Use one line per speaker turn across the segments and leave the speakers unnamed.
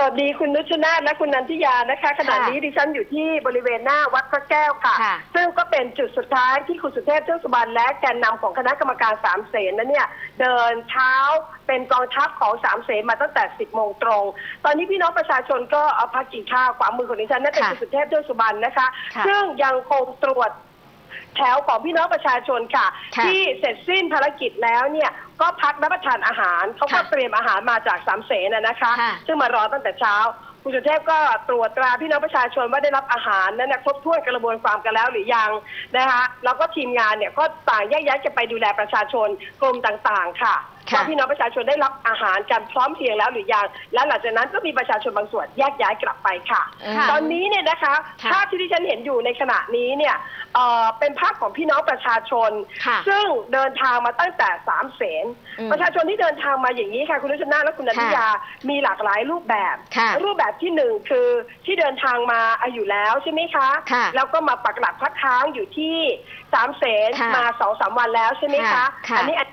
สวัสดีคุณนุชนาธและคุณนันทิยานะคะขณะนี้ดิฉันอยู่ที่บริเวณหน้าวัดพระแก้วค่ะ
ค่ะ
ซึ่งก็เป็นจุดสุดท้ายที่คุณสุเทพเทือกสุบรรณและแกนนำของคณะกรรมการสามเสนนั้นเนี่ยเดินเท้าเป็นกองทัพของสามเสนมาตั้งแต่ 10 โมงตรง ตอนนี้พี่น้องประชาชนก็เอาพักกินข้าวขวามือของดิฉันนั่นเป็น
ค่ะ
คุณสุเทพเทือกสุบรรณนะคะ
ค่ะ
ซึ่งยังคงตรวจ แถวของพี่น้องประชาชนค่ะ
ค่ะ
ที่เสร็จสิ้นภารกิจแล้วเนี่ยก็พักรับประทานอาหารเขาก็
ค่ะ
เตรียมอาหารมาจากสามเสนนะนะคะ
ค่ะ
ซึ่งมารอตั้งแต่เช้า คุณสุเทพก็ตรวจตราพี่น้องประชาชนว่าได้รับอาหารนั้นนะครบถ้วนกระบวนความกันแล้วหรือยังนะคะแล้วก็ทีมงานเนี่ยก็ต่างแยกย้ายจะไปดูแลประชาชนกลุ่มต่างๆ ค่ะ
ค่ะ
ว่าพี่น้องประชาชนได้รับอาหารกันพร้อมเพรียงแล้วหรือยังและหลังจากนั้นก็มีประชาชนบางส่วนแยกย้ายกลับไปค่ะ
ค่ะ
ตอนนี้เนี่ยนะคะ
ค่ะ
ภาพที่ที่ฉันเห็นอยู่ในขณะนี้เนี่ยเอ่อเป็นภาพของพี่น้องประชาชน
ค่ะ
ซึ่งเดินทางมาตั้งแต่สามเสน
อืม
ประชาชนที่เดินทางมาอย่างนี้ค่ะ คุณนุชนาธและคุณนันทิยามีหลากหลายรูปแบบ
ค่ะ
รูปแบบที่หนึ่งคือที่เดินทางมาอาอยู่แล้วใช่ไหมคะ
ค่ะ
แล้วก็มาปักหลักพักค้างอยู่ที่สามเสน
ค่ะ
มาสองสามวันแล้วใช่ไหมคะ
ค่ะค่ะ
อันี้อัน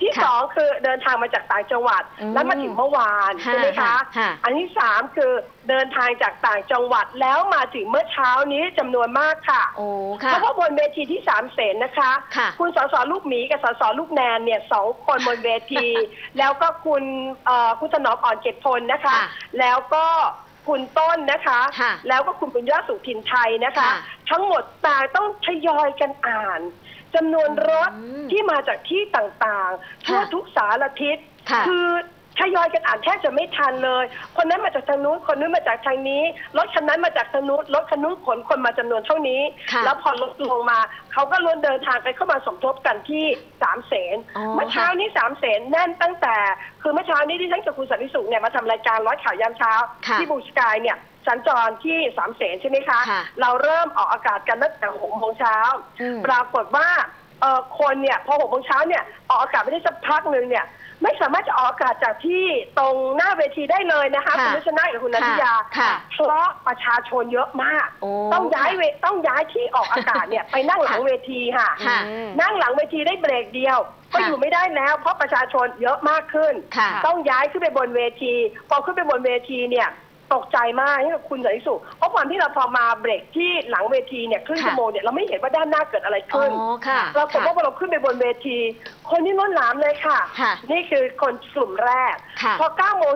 ที่
ค่ะ
สองคือเดินทางมาจากต่างจังหวัด
อืม
แล้วมาถึงเมื่อวานใช่ไหม
ค่ะ
คะ
ค่ะ
อันที่สามคือเดินทางจากต่างจังหวัดแล้วมาถึงเมื่อเช้านี้จำนวนมากค่ะ
โอ้ค่ะ
เพราะว่าบนเวทีที่สามเสนนะคะ
ค่ะ
ณสสลูกหมีกับสสลูกแนนเนี่ยสองคนบนเวที แล้วก็คุณเอ่อคุณถนอมอ่อนเก็บพลนะคะ
ค่ะ
แล้วก็คุณต้นนะคะ
ค่ะ
แล้วก็คุณบุญยอดสุทินไทยนะคะ
ค่ะ
ทั้งหมดต่างต้องทยอยกันอ่าน จำนวนรถ
อืม
ที่มาจากที่ต่างๆทั่ว
ค่ะ
ทุกสารทิศ
ค่ะ
อ ทยอยกันอ่านแทบจะไม่ทันเลย คนนั้นมาจากทางนู้นคนนู้นมาจากทางนี้ รถคันนั้นมาจากทางนู้นรถคันนู้นขนคนมาจำนวนเท่านี้
ค่ะ
แล้วพอลดลงมา เขาก็ล้วนเดินทางไปเข้ามาสมทบกันที่สามเสน
อ๋อ
เมื่อเช้านี้สามเสนแน่นตั้งแต่ คือเมื่อเช้านี้ที่ฉันกับคุณสันติสุขเนี่ยมาทำรายการร้อยข่าวยามเช้า
ค่ะ
ที่บูสกายเนี่ยสัญจรที่สามเสนใช่ไหมคะ
ค่ะ
เราเริ่มออกอากาศกันตั้งแต่หกโมงเช้า
อืม
ปรากฏว่าเอ่อคนเนี่ยพอหกโมงเช้าเนี่ยออกอากาศไม่ได้สักพักหนึ่งเนี่ย ไม่สามารถจะออกอากาศจากที่ตรงหน้าเวทีได้เลยนะคะ
ค่ะ
คุณนุชนาธกับคุณนันทิยา
ค่ะ
เพราะประชาชนเยอะมาก
โอ้
ต้องย้ายเวต้องย้ายที่ออกอากาศเนี่ย ไปนั่งหลังเวทีค่ะ
ค่ะ
นั่งหลังเวทีได้เบรกเดียวก็
ค่ะ
อยู่ไม่ได้แล้ว เพราะประชาชนเยอะมากขึ้น
ค่ะ
ต้องย้ายขึ้นไปบนเวที พอขึ้นไปบนเวทีเนี่ย ตกใจมากนี่กับคุณสันติสุขเพราะความที่เราพอมาเบรกที่หลังเวทีเนี่ยครึ่ง
ค่ะ
ชั่วโมงเนี่ยเราไม่เห็นว่าด้านหน้าเกิดอะไร
อ๋อ
ขึ้น
ค่ะ
ปรากฏว่าพอเราขึ้นไปบนเวที คนที่ล้นหลามเลยค่ะ
ค่ะ
นี่คือคนกลุ่มแรก
ค่ะ
พอ9โมง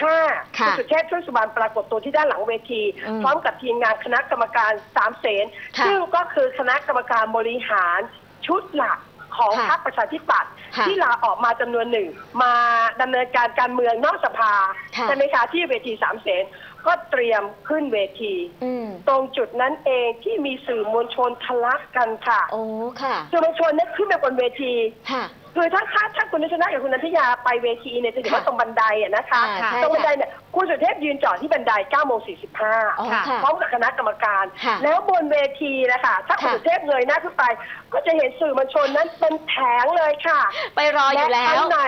45
ค่ะ
ณสุเทพช่วยสุบานปรากฏตัวที่ด้านหลังเวที
อืม
พร้อมกับทีมงานคณะกรรมการสามเสน
ค่ะ
ซึ่งก็คือคณะกรรมการบริหารชุดหลัก ของ
ค่ะ
พรรคประชาธิปัตย์
ค่ะ
ที่ลาออกมาจำนวนหนึ่ง มาดำเนินการการเมืองนอกสภา
ค่ะ
ใช่ไหมคะที่เวทีสามเสนก็เตรียมขึ้นเวที
อืม
ตรงจุดนั้นเองที่มีสื่อมวลชนทะลักกันค่ะ
โอ้ค่ะ
สื่อมวลชนเนี่ยขึ้นไปบนเวที
ค่ะ
คือถ้าถ้าถ้าคุณนิชนะกับคุณนันทยาไปเวทีเนี่ยจะเห็นว่า
ค่ะ
ตรงบันไดอะนะคะ
อ่าใช่
ตรงบันได
ค่ะ
เนี่ย คุณสุเทพยืนจอดที่บันได9โมง
อ๋อ
45
ค่ะ
พร้อมกับคณะกรรมการ
ค่ะ
แล้วบนเวทีนะคะถ้าคุณ
ค่ะ
สุเทพเงยหน้าขึ้นไป ก็จะเห็นสื่อมวลชนนั้นเป็นแผงเลยค่ะ
ไปรออยู่แล้
ทั้
ว
งใน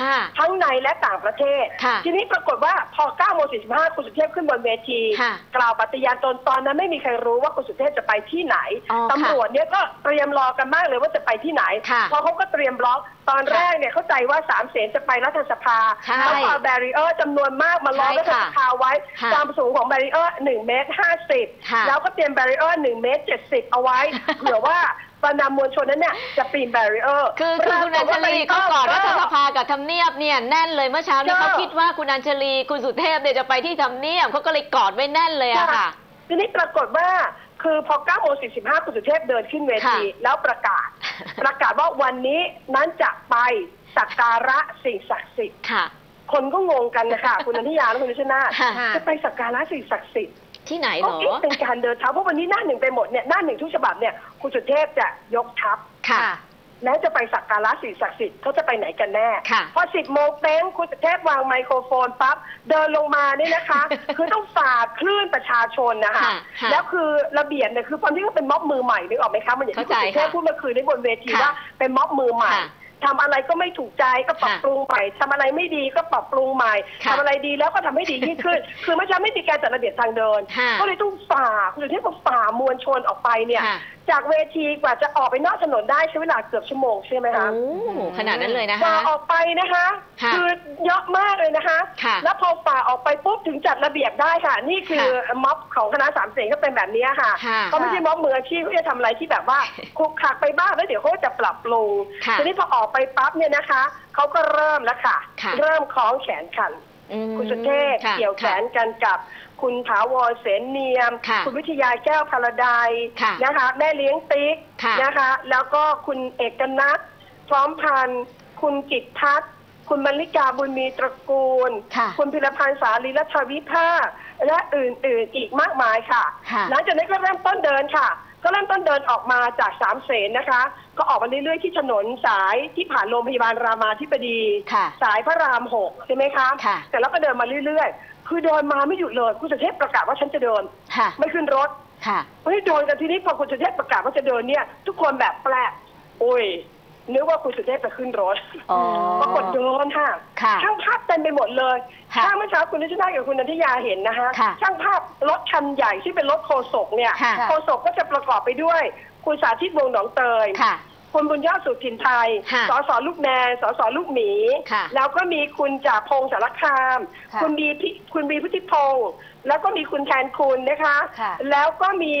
ค่ะ
ทั้งในและต่างประเทศ
ค่ะ
ทีนี้ปรากฏว่าพอ9โมง45คุณสุเทพขึ้นบนเวที
ค่ะ
กล่าวปฏิญาณตนตอนนั้นไม่มีใครรู้ว่าคุณสุเทพจะไปที่ไหน
อ๋อค่ะ
ตำรวจเนี่ยก็เตรียมรอกันมากเลยว่าจะไปที่ไหน
ค่ะ
เพราะเขาก็เตรียมบล็อกตอนแรกเนี่ยเข้าใจว่าสามเสนจะไปรัฐสภา
ใช่
ต้องเอาแบรีเออร์จำนวนมากมาล้อม
ใช่
รัฐ
ค่ะ
สภาไว้
ค่ะ
ความสูงของแบรีเออร์หนึ่งเมตรห้าสิบ
ค่ะ
แล้วก็เตรียมแบรีเออร์หนึ่งเมตรเจ็ดสิบเอาไว้เผื่อว่าบรรดามวลชนนั้นเนี่ยจะปีนแบรีเออร์
คือคือคุณอัญชลีก็กอดรัฐสภากับทำเนียบเนี่ยแน่นเลยเมื่อเช้านี้
เจ้า
เขาคิดว่าคุณอัญชลีคุณสุเทพเนี่ยจะไปที่ทำเนียบเขาก็เลยกอดไว้แน่นเลยอะค่ะ
ทีนี้ปรากฏว่าคือพอ9โมง45 คุณสุเทพเดินขึ้นเวที
ค่ะ
แล้วประกาศ ประกาศว่าวันนี้นั้นจะไปสักการะสิ่งศักดิ์สิทธิ์
ค่ะ
คนก็งงกันนะคะคุณอนิยาและคุณนิชนาธ
ค่ะ
จะไปสักการะสิ่งศักดิ์สิทธิ์
ที่ไหนเห
ก็
รอ
เอ๊ะเป็นการเดินเท้าเพราะวันนี้หน้าหนึ่งไปหมดเนี่ยหน้าหนึ่งทุกฉบับเนี่ยคุณสุเทพจะยกทัพ
ค่ะ
แล้วจะไปสักการะสิ่งศักดิ์สิทธิ์เขาจะไปไหนกันแน่
ค่ะ
พอสิบโมงเต็มคุณสุเทพวางไมโครโฟนปั๊บเดินลงมานี่นะคะ คือต้องฝ่าคลื่นประชาชนนะคะ
ค่ะค่ะ
แล้วคือระเบียบเนี่ยคือความที่เขาเป็นม็อบมือใหม่นึกออกไหมคะมันอย่างที่คุณ
เข้าใจ
สุเทพ
ค่ะ
พูดเมื่อคืนในบนเวที
ค่ะ
ว่าเป็นม็อบมือใหม่
ค่ะ
ทำอะไรก็ไม่ถูกใจก็ปรับ
ค่ะ
ปรุงใหม่ทำอะไรไม่ดีก็ปรับปรุงใหม่
ค่ะ
ทำอะไรดีแล้วก็ทำให้ดียิ่งขึ้น คือเมื่อเช้าไม่มีการจัดระเบียบทางเดิน
ค่ะ
ก็เลยต้องฝ่าคุณสุเทพก็ฝ่ามวลชนออกไปเนี่ย
ค่ะ
จากเวทีกว่าจะออกไปนอกถนนได้ใช้เวลาเกือบชั่วโมงใช่ไหม
โอ้
คะ
ขนาดนั้นเลยนะ
ฝ่า
คะ
ออกไปนะคะ
ค่ะ
อเยอะมากเลยนะคะ
ค่ะ
แล้วพอฝ่าออกไปปุ๊บถึงจัดระเบียบได้ค่ะ นี่คือม็อบของคณะสามเสนก็เป็นแบบนี้ค่ะ
ค่ะ
เขาไม่ใช่ม็อบมืออาชีพเขาจะทำอะไรที่แบบว่าคุกคักไปบ้างแล้วเดี๋ยวเขาก็จะปรับปรุง
ค่ะ
ทีนี้พอออกไปปั๊บเนี่ยนะคะเขาก็เริ่มแล้วค่ะ
ค่ะ
เริ่มคล้องแขนกัน
อืม
คุณสุเทพ
ค่ะ
เกี่ยวแขนกันกับ คุณถาวรเสนเนียม
ค่ะ
ณวิทยาแก้วพลดาย
ค่ะ
นะคะ แม่เลี้ยงติ๊ก
ค่ะ
นะคะ แล้วก็คุณเอกนัทพร้อมพันธ์คุณกิตทัศน์คุณมลิกาบุญมีตระกูล
ค่ะ
คุณพิรพันธ์สาลีรัชวิภาคและอื่นๆอีกมากมายค่ะ
ค่ะ
หลังจากนั้นก็เริ่มต้นเดินค่ะ ก็เริ่มต้นเดินออกมาจากสามเสนนะคะ ก็ออกมาเรื่อยๆที่ถนนสายที่ผ่านโรงพยาบาลรามาธิบดี
ค่ะ
สายพระรามหกใช่ไหมคะ
ค่ะ
แต่แล้วก็เดินมาเรื่อยๆ คือเดินมาไม่หยุดเลยคุณสุเทพประกาศว่าฉันจะเดิน
ค่ะ
ไม่ขึ้นรถ
ค่ะ
เฮ้ยโดนกันทีนี้พอคุณสุเทพประกาศว่าจะเดินเนี่ย ทุกคนแบบแปลกโอ้ยนึกว่าคุณสุเทพจะขึ้นรถ
อ๋อ
ปรากฏเดินค่ะ
ค่ะ
ช่างภาพเต็มไปหมดเลย
ค่ะ
ถ้าเมื่อเช้าคุณนิชนากับคุณนันทยาเห็นนะคะ
ค่ะ
ช่างภาพรถคันใหญ่ที่เป็นรถโคศกเนี่ย
ค่ะ
โคศกก็จะประกอบไปด้วย คุณสาธิตวงศ์หนองเตย
ค่ะ
คุณบุญยอดสุทินไทย
ค่ะ
สสลูกแนนสสลูกหมี
ค่ะ
แล้วก็มีคุณจ่าพงศ์สารคาม
ค่ะ
คุณบีพิคุณบีพุทธิพงศ์ แล้วก็มีคุณแทนคุณนะคะ
ค่ะ
แล้วก็มี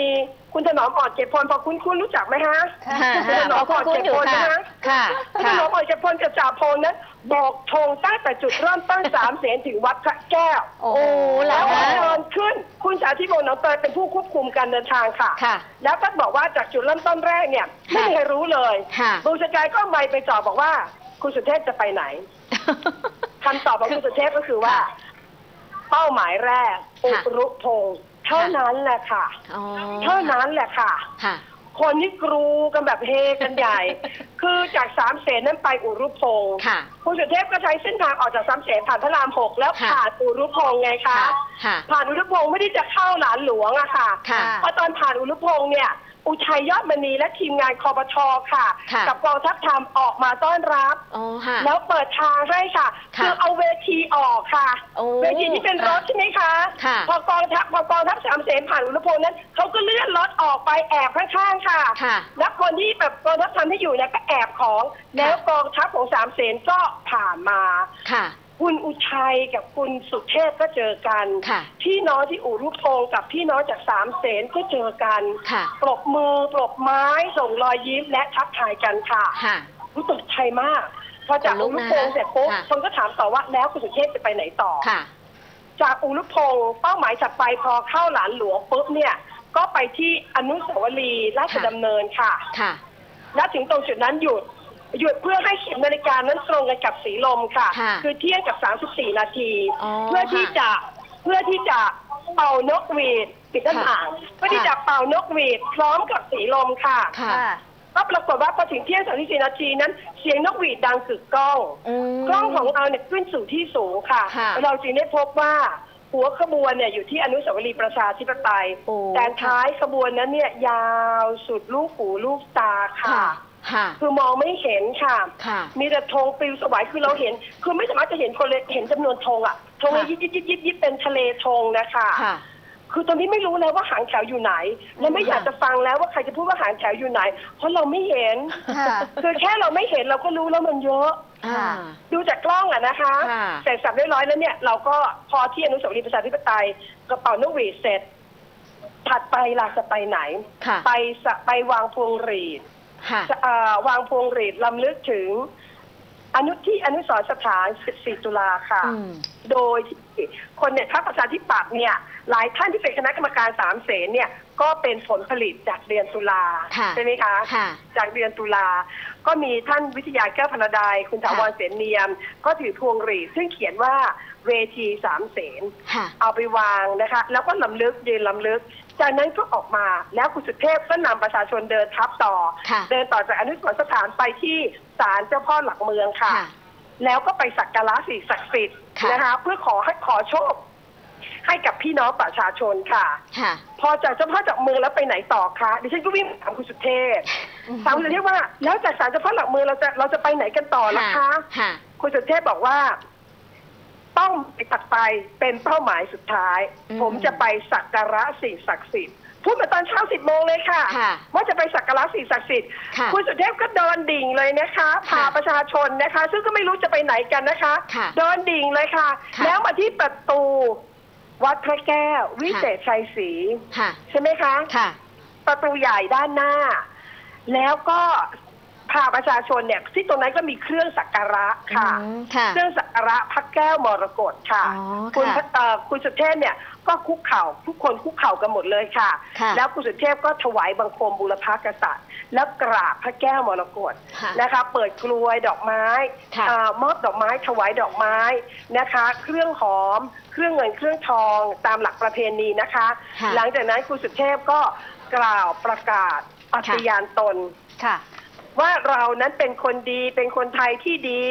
คุณถนอมอ่อนเจ็บพลพอคุณคุณรู้จักไหมฮะ
ค่ะ
คุณถนอมอ่อนเจ็บพลนะคะ
ค่ะ
คุณถ
ค่ะ
นอมอ่อนเจ็บพลกับจ่าพงศ์นั้นบอกธงตั้งแต่จุดเริ่มต้นสามเสนถึงวัดพระแก้ว
โอ้โห
เหร
แล้
อ
ว
คะ
เดินขึ้นคุณสาธิตวงศ์หนองเตยเป็นผู้ควบคุมการเดินทางค่ะ
ค่ะ
แล้วก็บอกว่าจากจุดเริ่มต้นแรกเนี่ยไม่มีใครรู้เลย
ค่ะ
บูสกายก็ไม่ไปจอบบอกว่า คุณสุเทพจะไปไหน คำตอบของคุณสุเทพก็คือว่า เป้าหมายแรก อุ
ค่ะ
รุพงศ์เท่านั้นแหละค่ะ
อ๋อ
เท่านั้นแหละค่ะ
ค่ะ
คนที่กรูกันแบบเฮกันใหญ่ คือจากสามเสนนั้นไปอุรุพงศ์
ค่ะ
คุณสุเทพก็ใช้เส้นทางออกจากสามเสนผ่านพระรามหกแล้ว
ค่ะ
ผ่านอุรุพงศ์ไงคะ
ค่ะค่ะ
ผ่านอุรุพงศ์ไม่ได้จะเข้าหลานหลวงอะค่ะ
ค่ะ
พอตอนผ่านอุรุพงศ์เนี่ย อุทัยยอดมณีและทีมงานคอปชค่ะ
ค่ะ
กับกองทัพธรรมออกมาต้อนรับ
อ๋อค่ะ
แล้วเปิดทางให้ค่ะ
ค่ะ
คือเอาเวทีออกค่ะ
โอ้
เวทีที่เป็นรถใช่ไหมคะ
ค่ะ
พอกองทัพพอกองทัพสามเสนผ่านอุรุพงศ์นั้นเขาก็เลื่อนรถออกไปแอบข้างๆค่ะ
ค่ะ
แล้วคนที่แบบกองทัพทำที่อยู่เนี่ยก็แอบของ แล้วกองทัพของสามเสนก็ผ่านมา
ค่ะ
คุณอุทัยกับคุณสุเทพก็เจอกัน
ค่ะ
พี่น้องที่อู่รุพงศ์กับพี่น้องจากสามเสนก็เจอกัน
ค่ะ
ปรบมือปรบไม้ส่งรอยยิ้มและทักทายกันค่ะ
ค่ะ
รู้สึกใจมาก พอจาก
ขนลุ
อู่
ก
รุ
นะ
พงศ์เสร็จปุ๊บ
ค่ะ
คนก็ถามต่อว่าแล้วคุณสุเทพจะไปไหนต่อ
ค่ะ
จากอู่รุพงศ์เป้าหมายถัดไปพอเข้าหลานหลวงปุ๊บเนี่ย ก็ไปที่อนุสาวรีย์ราช
ค่ะ
ดำเนินค่ะ
ค่ะ
และถึงตรงจุดนั้นหยุด หยุดเพื่อให้เข็มนาฬิกานั้นตรงกันกับสีลมค่ะ
ค่ะ
คือเที่ยงกับ 34 นาที
อ๋อ
เพื่อที่จะเพื่อที่จะเป่านกหวีดปิดหน้าต่างเพื่อที่จะเป่านกหวีดพร้อมกับสีลมค่ะ
ค่ะ
ก็ปรากฏว่าพอถึงเที่ยง34นาทีนั้น เสียงนกหวีดดังกึกก้อง
อืม
กล้องของเราเนี่ยขึ้นสู่ที่สูงค่ะ
ค่ะ
เราจึงได้พบว่าหัวขบวนเนี่ยอยู่ที่อนุสาวรีย์ประชาธิปไตย
โอ้
แต่ท้ายขบวนนั้นเนี่ยยาวสุดลูกหูลูกตาค่ะ
ค่ะ ค่ะ
คือมองไม่เห็นค่ะ
ค่ะ
มีแต่ธงปลิวสวายคือเราเห็น คือไม่สามารถจะเห็นคนเลยเห็นจำนวนธงอะธง
ค่ะ
ยิบยิบยิบยิบยิบเป็นทะเลธงนะคะ
ค่ะ
คือตอนนี้ไม่รู้แล้วว่าหางแถวอยู่ไหน และไม่
ค่ะ
อยากจะฟังแล้วว่าใครจะพูดว่าหางแถวอยู่ไหน เพราะเราไม่เห็น
ค่ะ
คือแค่เราไม่เห็นเราก็รู้แล้วมันเยอะ
อ่า
ดูจากกล้องอะนะคะ
ค่ะ
เสร็จสับเรียบร้อยแล้วเนี่ยเราก็พอที่อนุสาวรีย์ประชาธิปไตยกระเป๋านกหวีดเสร็จ ถัดไปล่ะจะไปไหน
ค่ะ
ไปสะไปวางพวงหรีด
ค่ะ
จะอ่าวางพวงหรีดลำลึกถึง อนุที่อนุสรณ์สถาน 14 ตุลาค่ะ
อืม
โดยที่คนเนี่ยพรรคประชาธิปัตย์เนี่ย หลายท่านที่เป็นคณะกรรมการสามเสนเนี่ย ก็เป็นผลผลิตจากเดือนตุลา
ค่ะ
ใช่ไหมคะ
ค่ะ
จากเดือนตุลา ก็มีท่านวิทยาแก้วพนดายคุณถาวร
ค่ะ
เสนเนียม ก็ถือพวงหรีดซึ่งเขียนว่า เวทีสามเสน
ค่ะ
เอาไปวางนะคะ แล้วก็ลำลึกยืนลำลึก จากนั้นก็ออกมาแล้วคุณสุเทพก็นำประชาชนเดินทับต่อ
ค่ะ
เดินต่อจากอนุสรณ์สถานไปที่ศาลเจ้าพ่อหลักเมืองค่ะ
ค่ะ
แล้วก็ไปสักการะสิ่งศักดิ์สิทธิ์
ค่ะ
นะคะ เพื่อขอให้ขอโชค ให้กับพี่น้องประชาชนค่ะ
ค่ะ
พอจากเจ้าพ่อจากเมืองแล้วไปไหนต่อคะดิฉันก็วิ่งถามคุณสุเทพถามคุณสุเทพว่า แล้วจากศาลเจ้าพ่อหลักเมืองเราจะเราจะไปไหนกันต่อล่ะคะ
ค่ะ
คุณสุเทพบอกว่า ต้องไปตัดไปเป็นเป้าหมายสุดท้าย
อืม
ผมจะไปสักการะสิ่งศักดิ์สิทธิ์พูดมาตอนเช้าสิบโมงเลยค่ะ
ค่ะ
ว่าจะไปสักการะสิ่งศักดิ์สิทธิ์
ค่ะ
คุณสุเทพก็เดินดิ่งเลยนะคะ พา
ค่ะ
ประชาชนนะคะ ซึ่งก็ไม่รู้จะไปไหนกันนะคะ
ค่ะ
เดินดิ่งเลยค่ะ
ค่ะ
แล้วมาที่ประตูวัดพระแก้ว วิเศษชัยศรี
ค่ะ
ใช่ไหมคะ
ค่ะ
ประตูใหญ่ด้านหน้า แล้วก็ พาประชาชนเนี่ยที่ตรงนั้นก็มีเครื่องสักการะค่ะ
อืมค่ะ
เครื่องสักการะพระแก้วมรกตค่ะ
อ๋อ
คุณ
ค่ะ
พระเอ่อคุณสุเทพเนี่ยก็คุกเข่าทุกคนคุกเข่ากันหมดเลยค่ะ
ค่ะ
แล้วคุณสุเทพก็ถวายบังคมบุรพกษัตริย์ แล้วกราบพระแก้วมรกต
ค่ะ
นะคะ เปิดกลวยดอกไม้
ค่ะ
เออมอบดอกไม้ถวายดอกไม้นะคะ เครื่องหอม เครื่องเงินเครื่องทองตามหลักประเพณีนะคะ
ค่ะ
หลังจากนั้นคุณสุเทพก็กล่าวประกาศปฏิญาณตน
ค่ะ
ว่าเรานั้นเป็นคนดีเป็นคนไทยที่ดี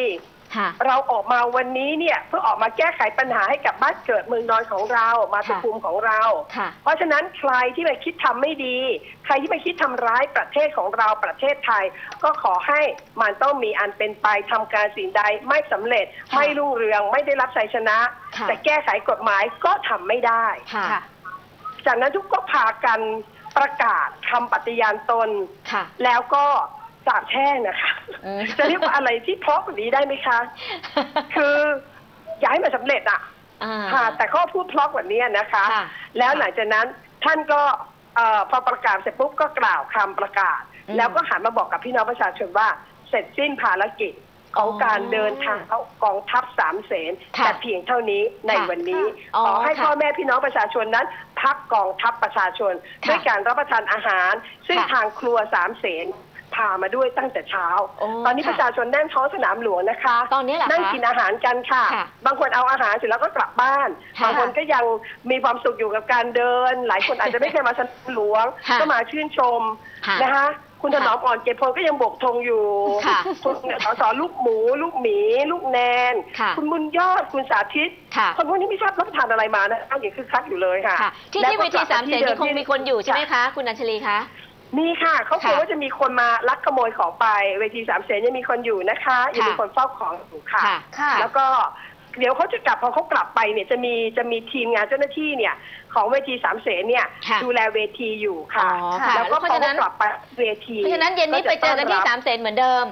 ค่ะ
เราออกมาวันนี้เนี่ยเพื่อออกมาแก้ไขปัญหาให้กับบ้านเกิดเมืองนอนของเรามาตุ
ค่ะ
ภูมิของเรา
ค่ะ
เพราะฉะนั้นใครที่มาคิดทำไม่ดี ใครที่มาคิดทำร้ายประเทศของเราประเทศไทย ก็ขอให้มันต้องมีอันเป็นไปทำการสิ่งใดไม่สำเร็จ
ค่ะ
ไม่รุ่งเรืองไม่ได้รับชัยชนะ
ค่ะ
แต่แก้ไขกฎหมายก็ทำไม่ได้
ค่ะ
ค่ะ
จากนั้นทุกก็พากันประกาศคำปฏิญาณตน
ค่ะ
แล้วก็ สาบแช่งนะคะ
อืม
จะเรียกว่าอะไรที่เพราะกว่านี้ได้ไหมคะ คือย้ายมาสำเร็จอะ
อ่า
ค่ะ แต่ก็พูดเพราะกว่านี้นะคะ
ค่ะ
แล้วหลังจากนั้นท่านก็เอ่อพอประกาศเสร็จปุ๊บก็กล่าวคำประกาศ
อืม
แล้วก็หันมาบอกกับพี่น้องประชาชนว่า เสร็จสิ้นภารกิจของ
อ๋อ
การเดินทางเข้ากองทัพสามเสน
ค่ะ
แต่เพียงเท่านี้ใน
ค่ะ
วันนี้
อ๋อ
ขอให้
ค่ะ
พ่อแม่พี่น้องประชาชนนั้น พักกองทัพประชาชน
ค่ะ
ด้วยการรับประทานอาหาร ซึ่ง
ค่ะ
ทางครัวสามเสน พามาด้วยตั้งแต่เช้า
โอ้
ตอนนี้
ค่ะ
ประชาชนแน่นท้องสนามหลวงนะคะ
ตอนนี้เหรอคะ
นั่งกินอาหารกันค่ะ
ค่ะ
บางคนเอาอาหารเสร็จแล้วก็กลับบ้าน
ค่ะ
บางคนก็ยังมีความสุขอยู่กับการเดิน หลายคนอาจจะไม่เคยมาสนามหลวง
ค่ะ
ก็มาชื่นชม
ค่ะ
นะคะ คุณถ
ค่ะ
นอมอ่อนเกตพลก็ยังโบกธงอยู่
ค่ะ
คุณสสลูกหมู ลูกหมี ลูกแนน
ค่ะ
คุณบุญยอดคุณสาธิต
ค่ะ
คนพวกนี้ไม่ทราบรับประทานอะไรมานะเอาอย่างคือคักอยู่เลยค่ะ
ค่ะ ที่
แล้
ที่
ก็
เวที
กลับ
สามเสน
ที่
ยังคง
ดิ
มีคนอยู่ใช่ไหมคะ คุณอัญชลีคะ
มีค่ะเขากลัว
ค่ะ
ว่าจะมีคนมาลักขโมยของไป เวทีสามเสนยังมีคนอยู่นะคะยังมีคนเฝ้าของอยู่ค่ะ
ค่ะ
ค่ะ
แล้วก็เดี๋ยวเขาจะกลับพอเขากลับไปเนี่ยจะมีจะมีทีมงานเจ้าหน้าที่เนี่ยของเวทีสามเสนเนี่ย
ค่ะ
ดูแลเวทีอยู่ค่ะ
อ๋อค่ะ
แล้วก็
เพ
พ
ราะ
อ
ฉะนั้
เขา
น
กลับไปเวที
เพราะฉะนั้นเย็นนี้ไปเจอกันที่สามเสนเหมือนเดิม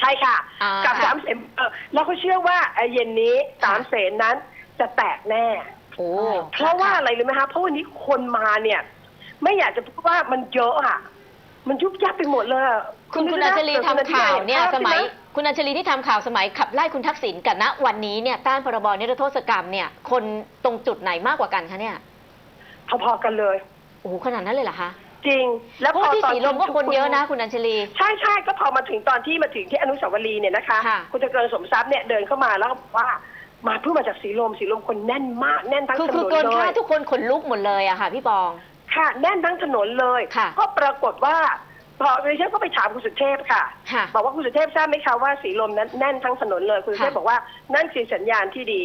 ใช่ค่ะ
อ่า
กับ
ค่ะ
สามเสนเออแล้วเขาเชื่อว่าเอ่อเย็นนี้สามเสนนั้นจะแตกแน่
โอ้
เพราะว่าอะไรรู้ไหมคะเพราะวันนี้คนมาเนี่ย ไม่อยากจะพูดว่ามันเยอะอะมันยุบยับไปหมดเลยอะ
คุณคุณ
นึ
อั
ก
ญช
นะ
ลี
กิด
ทำข่าวเนี่ย
ภพ
สมัย
ใช่ไห
คุณอัญชลีที่ทำข่าวสมัยขับไล่คุณทักษิณกับณวันนี้เนี่ยต้านพรบนิรโทษกรรมเนี่ยคนตรงจุดไหนมากกว่ากันคะเนี่ย
พอๆกันเลย
โอ้โหขนาดนั้นเลยเหรอคะ
จริง แล้ว
เพราะ
พอ
ว่าที่
ตอน
สีลมก็คนเยอะนะคุณอัญชลี
ใช่ใช่ก็พอมาถึงตอนที่มาถึงที่อนุสาวรีย์เนี่ยนะคะ
ค่ะ
คุณจะเกินสมทรัพย์เนี่ยเดินเข้ามาแล้วก็บอกว่ามาเพิ่งมาจากสีลมสีลมคนแน่นมากแน่นทั้ง
คือ
ถ
คือน
น
เกิน
เล
ค่ายทุกคนขนลุกหมดเลยอะค่ะพี่ปอง
ค่ะแน่นทั้งถนนเลย
ค่ะ
ก็ปรากฏว่าพอดิฉันก็ไปถามคุณสุเทพค่ะ
ค่ะ
บอกว่าคุณสุเทพทราบไหมคะว่าสีลมนั้นแน่นทั้งถนนเลยคุณสุเทพ
ค่ะ
บอกว่านั่นคือสัญญาณที่ดี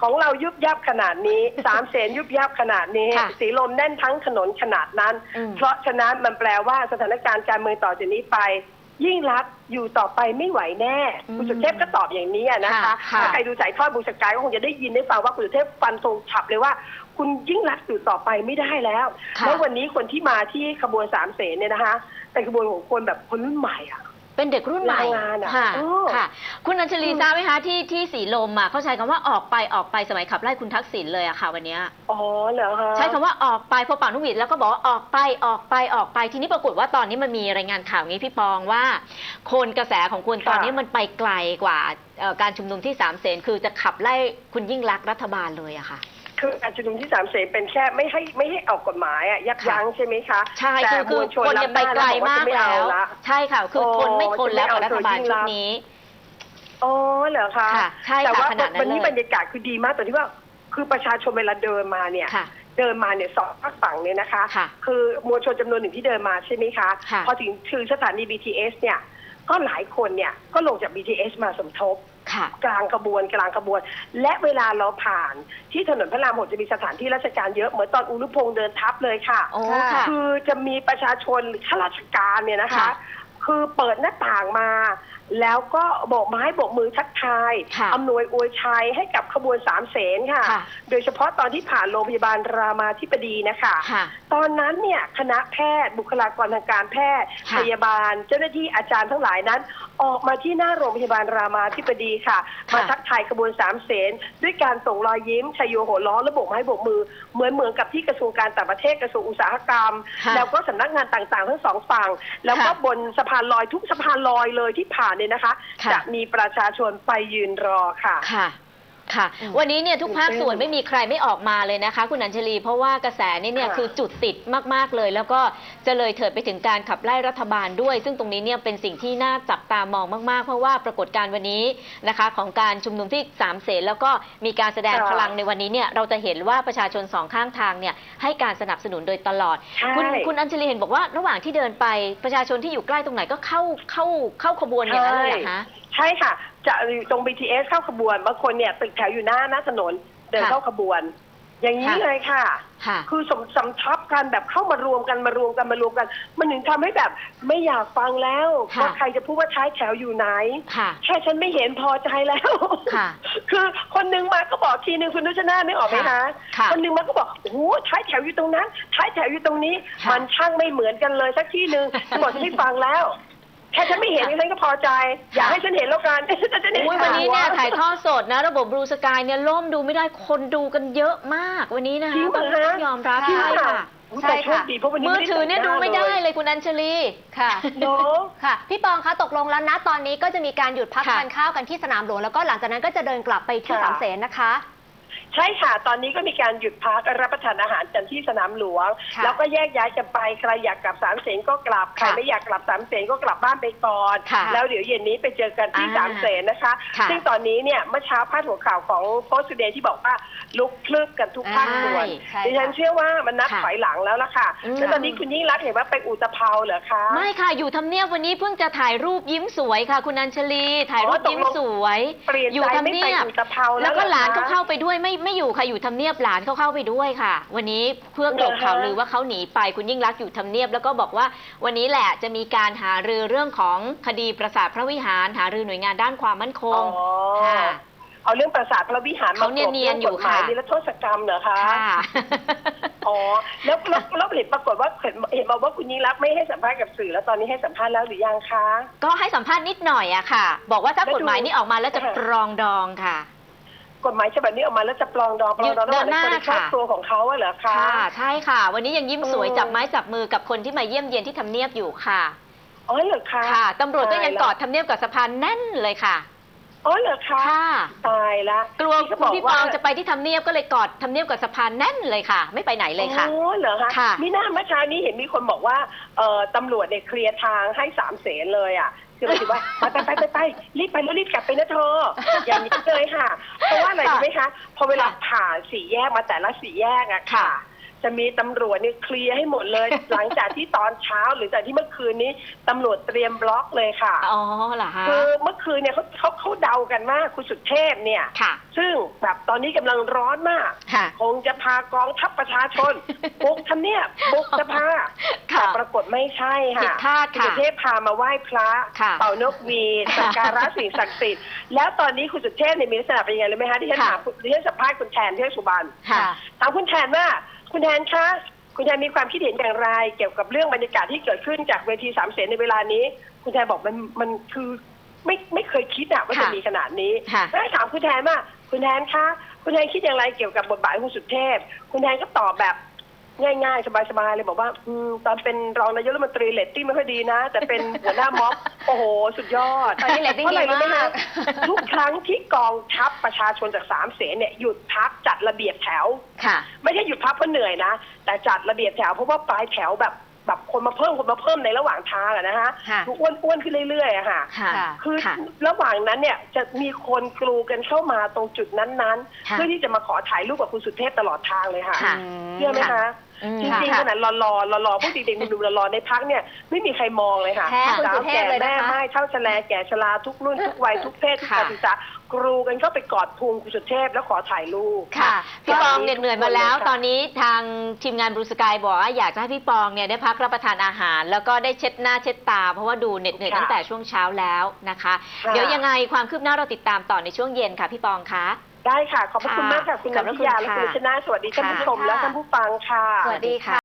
ของเรายุบยับขนาดนี้ สามเสนยุบยับขนาดนี้
ค่ะ
สีลมแน่นทั้งถนนขนาดนั้น
อืม
เพราะฉะนั้นมันแปลว่าสถานการณ์การเมืองต่อจากนี้ไป ยิ่งรักษณ์อยู่ต่อไปไม่ไหวแน่
อืม
คุณสุเทพก็ตอบอย่างนี้อะนะคะ
ค่ะค่ะ
ถ้าใครดูสายทอดบูสกายก็คงจะได้ยินได้ฟังว่าคุณสุเทพฟันธงฉับเลยว่า คุณยิ่งรักษณ์อยู่ต่อไปไม่ได้แล้ว
ค่ะ
แล้ววันนี้คนที่มาที่ขบวนสามเสนเนี่ยนะคะเป็นขบวนของคนแบบคนรุ่นใหม่อะ
เป็นเด็กรุ่นใหม่
แรงงานอะ
ค่ะ
โอ้
ค่ะ คุณอัญชลี
อืม
ทราบไหมคะที่ที่สีลมอะเขาใช้คำว่าออกไปออกไปสมัยขับไล่คุณทักษิณเลยอะค่ะ วันเนี้ย
อ๋อเหรอคะ
ใช้คำว่าออกไปพอเป่านกหวีดแล้วก็บอกว่าออกไปออกไปออกไปทีนี้ปรากฏว่าตอนนี้มันมีรายงานข่าวงี้พี่ปองว่า คนกระแสของคุณตอนนี้มันไปไกลกว่าเอ่อการชุมนุมที่สามเสนคือจะขับไล่คุณยิ่งรักษณ์รัฐบาลเลยอะค่ะ
คือการชุมนุมที่สามเสนเป็นแค่ไม่ให้ไม่ให้ออกกฎหมายอะยับยั้งใช่ไหมคะ
ใช่
แต่
คือคือ
มวลชน
คน
รับ
เนี่ยไปไกล
หน้
มาก
บอกว่จะไแล้
ว
เอละ
ใช่ค่ะ คือ
โอ้
คนไม่ทนแล้วกับ
จะ
รัฐ
ไม่เอา
บาล
ตัวยิ่ง
ชุ
รั
ด
กษณ์
นี้
อ๋อเหรอคะ
ค่ะใช่
แต่
ค่ะ
ว่า
ขนาดนั้น
วันนี้
เลย
บรรยากาศคือดีมากตรงที่ว่าคือประชาชนเวลาเดินมาเนี่ย
ค่ะ
เดินมาเนี่ยสองภาคฝั่งเนี่ยนะคะ
ค่ะ
คือมวลชนจำนวนหนึ่งที่เดินมาใช่ไหมคะ
ค่ะ
พอถึงถึงสถานี BTS เนี่ยก็หลายคนเนี่ยก็ลงจาก BTS มาสมทบ
ค่ะ
กลางขบวนกลางขบวน และเวลาเราผ่านที่ถนนพระรามหกจะมีสถานที่ราชการเยอะเหมือนตอนอุรุพงษ์เดินทับเลยค่ะ
โอ้
ค่ะ
ค่ะ
คือจะมีประชาชนข้าราชการเนี่ยนะคะ
ค่ะ
คือเปิดหน้าต่างมา แล้วก็โบกไม้โบกมือทักทาย
ค่ะ
อำนวยอวยชัยให้กับขบวนสามเสนค่ะ
ค่ะ
โดยเฉพาะตอนที่ผ่านโรงพยาบาลรามาธิบดีนะคะ
ค่ะ
ตอนนั้นเนี่ยคณะแพทย์บุคลากรทางการแพทย์
ค่ะ
พยาบาล เจ้าหน้าที่อาจารย์ทั้งหลายนั้น ออกมาที่หน้าโรงพยาบาลรามาธิบดีค่ะ
ค่ะ
มาทักทายขบวนสามเสนด้วยการส่งรอยยิ้มชยโยโหล้อและโบกไม้โบกมือ เหมือนเหมือนกับที่กระทรวงการต่างประเทศกระทรวงอุตสาหกรรม
ค่ะ
แล้วก็สำนักงานต่างๆ ทั้งสองฝั่ง แล้วก็
ค่ะ
บนสะพานลอยทุกสะพานลอยเลยที่ผ่านเนี่ยนะคะ
ค่ะ
จะมีประชาชนไปยืนรอค่ะ
ค่ะ ค่ะ
อืม
วันนี้เนี่ยทุกภาค
ตื่นเต้น
ส่วนไม่มีใครไม่ออกมาเลยนะคะ คุณอัญชลี เพราะว่ากระแสนี่เนี่ย
ค่ะ
คือจุดติดมากๆเลย แล้วก็จะเลยเถิดไปถึงการขับไล่รัฐบาลด้วย ซึ่งตรงนี้เนี่ยเป็นสิ่งที่น่าจับตามองมากๆ เพราะว่าปรากฏการณ์วันนี้นะคะ ของการชุมนุมที่สามเสนแล้วก็มีการแสดง
ค่ะ
พลังในวันนี้เนี่ยเราจะเห็นว่าประชาชนสองข้างทางเนี่ยให้การสนับสนุนโดยตลอด
ใช่
คุณคุณอัญชลีเห็นบอกว่าระหว่างที่เดินไปประชาชนที่อยู่ใกล้ตรงไหนก็เข้าเข้าเข้าขบวนอย่างนั้นเลยเหรอคะ
ใช่ค่ะ จะอยู่ตรง BTS เข้าขบวนบางคนเนี่ยตึกแถวอยู่หน้าหน้าถนนเดิน
ค่ะ
เข้าขบวน อย่างนี้
ค่ะ
เลยค่ะ
ค่ะ
คือสมสำทับกันแบบเข้ามารวมกันมารวมกันมารวมกัน มันถึงทำให้แบบไม่อยากฟังแล้ว
ค่ะ
ว่าใครจะพูดว่าท้ายแถวอยู่ไหน
ค่ะ
แค่ฉันไม่เห็นพอใจแล้ว
ค่ะ
คือคนหนึงมาก็บอกทีหนึ่งคุณนุชนาไม่ออกไหมคะ
ค่ะ
คนหนึงมาก็บอกโอ้โหท้ายแถวอยู่ตรงนั้นท้ายแถวอยู่ตรงนี้
ค่ะ
มันช่างไม่เหมือนกันเลยสักที่หนึ่งฉันบอกฉันไม่ฟังแล้ว แค่ฉันไม่เห็นฉันก็พอใจ อยากให้ฉันเห็นแล้วกันฉันจะเห็น
อุ๊ยวันนี้เนี่ย
ข่
ถ่ายทอดสดนะ ระบบบลูสกายเนี่ยล่มดูไม่ได้คนดูกันเยอะมากวันนี้นะ
จริ
คะ
งเหร
ต้
อ
อง
ฮะ
ต้องยอมรับ
จริง
ใช่
เหรอ
ค่ะ
อุ๊ยแต่โชคดีเพราะวันนี้
มือถือเนี่ยดูไม่ได้
เลย
เลยคุณอัญชลี
ค่ะ
เนาะ
ค่ะ พี่ปองคะตกลงแล้วนะ ตอนนี้ก็จะมีการหยุดพัก
ค่ะ
ทานข้าวกันที่สนามหลวงแล้วก็หลังจากนั้นก็จะเดินกลับไปที่
ค่ะ
สามเสนนะคะ
ใช่ค่ะ ตอนนี้ก็มีการหยุดพักรับประทานอาหารกันที่สนามหลวง
ค่ะ
แล้วก็แยกย้ายกันไป ใครอยากกลับสามเสนก็กลับ ใคร
ค่ะ
ไม่อยากกลับสามเสนก็กลับบ้านไปก่อน
ค่ะ
แล้วเดี๋ยวเย็นนี้ไปเจอกันที่
อ่า
สามเสนนะคะ
ค่ะ
ซึ่งตอนนี้เนี่ยเมื่อเช้าพาดหัวข่าวของโพสต์เดย์ที่บอกว่าลุกคลึกกันทุกภาคส่วน
ใช่
ดิฉัน
ค่ะ
เชื่อว่ามันนับ
ค่ะ
ถอยหลังแล้วล่ะค่ะ
อืม
แล้วตอนนี้คุณยิ่งรักษณ์เห็นว่าไปอุตภเปาเหรอคะ
ไม่ค่ะ อยู่ทำเนียบวันนี้เพิ่งจะถ่ายรูปยิ้มสวยค่ะ คุณอัญชลี ถ่ายรูปยิ้มสวย
เปลี่ยน
อยู่
ใจ
ทำ
ไม่
เนี
ไป
ยบ
อุตภเปาแล้
แล้ววก็
รอ
หลาน
คะ
เขาเข้าไปด้วยไม่ไม่อยู่ค่ะอยู่ทำเนียบหลานเขาเข้าไปด้วยค่ะ วันนี้เพื่อกลบข่าวลือว่าเขาหนีไปคุณยิ่งรักษณ์อยู่ทำเนียบแล้วก็บอกว่าวันนี้แหละจะมีการหารือเรื่องของคดีประสาทพระวิหาร หารือหน่วยงานด้านความมั่นค
อ๋
ง
อ
ค่ะ
เอาเรื่องประสาทพระวิหารมา
เขาเนียนๆอยู่ค่ะ
กฎหมนิรโทษกรรมเหรอคะ
ค่ะ
อ๋อ แล้วแล้วแล้วเห็นปรากฏว่าเห็นเห็นมาว่าคุณยิ่งรักษณ์ไม่ให้สัมภาษณ์กับสื่อ แล้วตอนนี้ให้สัมภาษณ์แล้วหรือยังคะ
ก็ให้สัมภาษณ์นิดหน่อยอะค่ะ บอกว่าถ้า
แล้วดู
กฎหมายนี้ออกมาแล้วจะ
ค่ะ
ปรองดองค่ะ
กฎหมายฉบับนี้ออกมาแล้วจะปลองดองปลองดองระหว่าง
เดินหน้า
คนในครอบ
ค่ะ
ครัวของเขาอะเหรอคะ
ค่ะใช่ค่ะ วันนี้ยังยิ้มสวย
เออ
จับไม้จับมือกับคนที่มาเยี่ยมเยียนที่ทำเนียบอยู่ค่ะ
อ๋อเหรอคะ
ค่ะตำรวจก็ยัง
ตาละ
กอดทำเนียบกับสะพานแน่นเลยค่ะ
อ๋อเหรอคะ
ค่ะ
ตายละ
กลัว
ที่
คุ
เขา
ณ
บอก
พี่ป
ว่า
องจะไปที่ทำเนียบก็เลยกอดทำเนียบกับสะพานแน่นเลยค่ะ ไม่ไปไหนเลยค่ะ
อ๋อเหรอคะ
ค่ะ
มีหน้าเมื่อเช้านี้เห็นมีคนบอกว่าเอ่อตำรวจเนี่ยเคลียร์ทางให้สามเสนเลยอะคือหมายถึงว่าไปไปไปไปไปรีบไปแล้วรีบกลับไปนะเธออย่างนี้เลยค่ะ เพราะว่าอะไรรู้ไหมคะ พอเวลาผ่านสี่แยกมาแต่ละสี่แยกอะค่ะ
ค่ะ
จะมีตำรวจเนี่ยเคลียร์ให้หมดเลย หลังจากที่ตอนเช้าหรือจากที่เมื่อคืนนี้ตำรวจเตรียมบล็อกเลยค่ะ
อ๋อเหรอคะ
คือเมื่อคืนเนี่ยเขาเขาเขาเดากันว่าคุณสุเทพเนี่ย
ค่ะ
ซึ่งแบบตอนนี้กำลังร้อนมาก
ค่ะ
คงจะพากองทัพประชาชน บุกทำเนียบบุกสภา
ค่ะ
แต่ปรากฏไม่ใช่
ผิ
ค่ะ
ดคาด
คุณ
ค่ะ
สุเทพพามาไหว้พระ
ค่ะ
เป่านกหวีดสักการะสิ่งศักดิ์สิทธิ์แล้วตอนนี้คุณสุเทพเนี่ยมีลักษณะเป็นยังไงรู้ไหมคะที่ฉัน
ค่ะ
ถามคุณที่ฉันสัมภาษณ์คุณแทนเทพสุบรรณ
ค่ะ
ถามคุณแทนว่า คุณแทนคะ คุณแทนมีความคิดเห็นอย่างไร เกี่ยวกับเรื่องบรรยากาศที่เกิดขึ้นจากเวทีสามเสนในเวลานี้ คุณแทนบอกมันมันคือไม่ไม่เคยคิดอะว่าจะ
ค่ะ
มีขนาดนี้
ค่ะ
แล้วถามคุณแทนว่าคุณแทนคะ คุณแทนคิดอย่างไรเกี่ยวกับบทบาทของคุณสุเทพ คุณแทนก็ตอบแบบ ง่ายๆ สบายๆเลยบอกว่าอืมตอนเป็นรองนายกรัฐมนตรีเลตติ้งไม่ค่อยดีนะ แต่เป็นหัวหน้าม็อบโอ้โห สุดยอด
ตอนนี้เรตติ้ง
พะะ
ดี
รู้ไห
มาก
คะทุกครั้งที่กองทัพประชาชนจากสามเสนเนี่ยหยุดพักจัดระเบียบแถว
ค่ะ
ไม่ใช่หยุดพักเพราะเหนื่อยนะ แต่จัดระเบียบแถวเพราะว่าปลายแถวแบบ แบบคนมาเพิ่มคนมาเพิ่มในระหว่างทางอะนะฮะ
ค่ะ
ทุกอ้วนอ้วนๆขึ้นเรื่อยๆอะค่ะ
ค่ะ
ค่ะ
คือ
ค่ะ
ระหว่างนั้นเนี่ยจะมีคนกลูกันเข้ามาตรงจุดนั้นๆ
ค่ะ
เพื่อที่จะมาขอถ่ายรูปกับคุณสุเทพตลอดทางเลยค่ะ
ค่ะ
เชื่อไหมคะ
อืม
จริง
ค่ะ
ๆขนาดรอรอรอรอพวกเด็กๆหนุ่มๆรอๆในพักเนี่ยไม่มีใครมองเลยค่ะ
แพ้คุณ
สา
สุ
ว
เท
แก่
พเลย
แม่
นะคะ
ไม้เท่าชะแลแก่ชราทุกรุ่น ทุกวัยทุกเพศทุก
ค่ะ
การศึกษากรูกันเข้าไปกอดพุงคุณสุเทพแล้วขอถ่ายรูป
ค่ะ พี่ปอง
ค่ะ
เหน็ดเหนื่อยมาแล้ว
ทุกคนเลยค่ะ
ตอนนี้ทางทีมงานบรูสกายบอกว่าอยากจะให้พี่ปองเนี่ยได้พักรับประทานอาหาร แล้วก็ได้เช็ดหน้าเช็ดตา เพราะว่าดูเหน็ดเหนื่อย
ค่ะ
ตั้งแต่ช่วงเช้าแล้วนะคะ
ค่ะ
เดี๋ยวยังไงความคืบหน้าเราติดตามต่อในช่วงเย็นค่ะพี่ปองคะ
ได้ค่ะ ขอบพระคุณมากค่ะ คุณ
ขอบพระ
นัน
คุ
ทิ
ณ
ยาและ
ค่ะ
คุณชนะ สวัสดีท่านผู้ชม
ค่ะ
และท่านผู้ฟังค่ะ
สวัสดีค่ะ